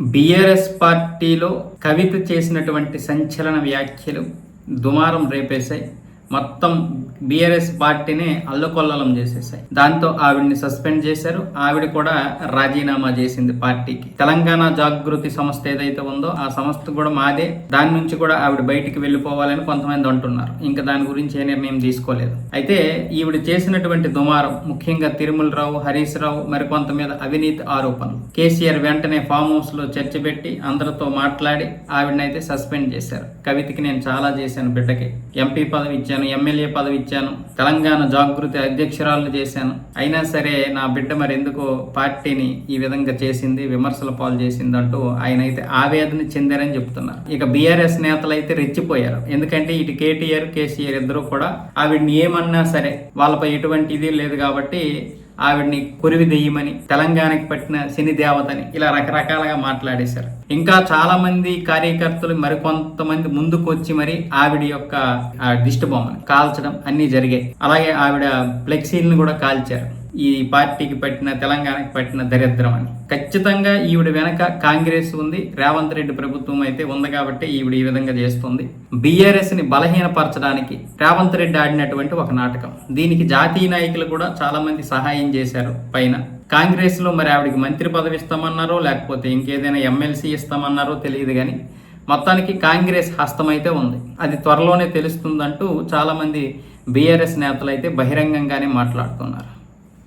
BRS పార్టీలో కవిత చేసినటువంటి సంచలన వ్యాఖ్యలు దుమారం రేపేశాయి. మొత్తం బీఆర్ఎస్ పార్టీని అల్లకొల్లలం చేసేసాయి. దాంతో ఆవిడ్ని సస్పెండ్ చేశారు. ఆవిడ కూడా రాజీనామా చేసింది పార్టీకి. తెలంగాణ జాగృతి సంస్థ ఏదైతే ఉందో ఆ సంస్థ కూడా మాదే. దాని నుంచి కూడా ఆవిడ బయటికి వెళ్ళిపోవాలని కొంతమంది అంటున్నారు. ఇంకా దాని గురించి ఏ నిర్ణయం తీసుకోలేదు. అయితే ఈవిడ చేసినటువంటి దుమారం ముఖ్యంగా తిరుమలరావు హరీష్ రావు మరికొంత మీద అవినీతి ఆరోపణలు. కేసీఆర్ వెంటనే ఫామ్ హౌస్లో చర్చ పెట్టి అందరితో మాట్లాడి ఆవిడనైతే సస్పెండ్ చేశారు. కవితకి నేను చాలా చేశాను బిడ్డకి. ఎంపీ పదవి ఇచ్చాను ఎమ్మెల్యే పదవి ఇచ్చాను తెలంగాణ జాగృతి అధ్యక్షురాలు చేశాను. అయినా సరే నా బిడ్డ మరి ఎందుకో పార్టీని ఈ విధంగా చేసింది విమర్శల పాలు చేసింది అంటూ ఆయన అయితే ఆవేదన చెందారని చెప్తున్నారు. ఇక బీఆర్ఎస్ నేతలు అయితే రెచ్చిపోయారు. ఎందుకంటే ఇటు కేటీఆర్ కేసీఆర్ ఇద్దరు కూడా ఆవిడ్ని ఏమన్నా సరే వాళ్ళపై ఎటువంటి ఇది లేదు కాబట్టి ఆవిడ్ని కొరివి దెయ్యమని తెలంగాణకి పట్టిన శని దేవతని ఇలా రకరకాలుగా మాట్లాడేశారు. ఇంకా చాలా మంది కార్యకర్తలు మరికొంతమంది ముందుకు వచ్చి మరి ఆవిడ యొక్క ఆ దిష్టి బొమ్మను కాల్చడం అన్ని జరిగాయి. అలాగే ఆవిడ ఫ్లెక్సీలను కూడా కాల్చారు. ఈ పార్టీకి పట్టిన తెలంగాణకి పట్టిన దరిద్రం అని. ఖచ్చితంగా ఈవిడ వెనక కాంగ్రెస్ ఉంది రేవంత్ రెడ్డి ప్రభుత్వం అయితే ఉంది కాబట్టి ఈవిడ ఈ విధంగా చేస్తుంది. బీఆర్ఎస్ని బలహీనపరచడానికి రేవంత్ రెడ్డి ఆడినటువంటి ఒక నాటకం. దీనికి జాతీయ నాయకులు కూడా చాలా మంది సహాయం చేశారు పైన. కాంగ్రెస్లో మరి ఆవిడకి మంత్రి పదవి ఇస్తామన్నారో లేకపోతే ఇంకేదైనా ఎమ్మెల్సీ ఇస్తామన్నారో తెలియదు కానీ మొత్తానికి కాంగ్రెస్ హస్తం అయితే ఉంది. అది త్వరలోనే తెలుస్తుందంటూ చాలా మంది బీఆర్ఎస్ నేతలు అయితే బహిరంగంగానే మాట్లాడుతున్నారు.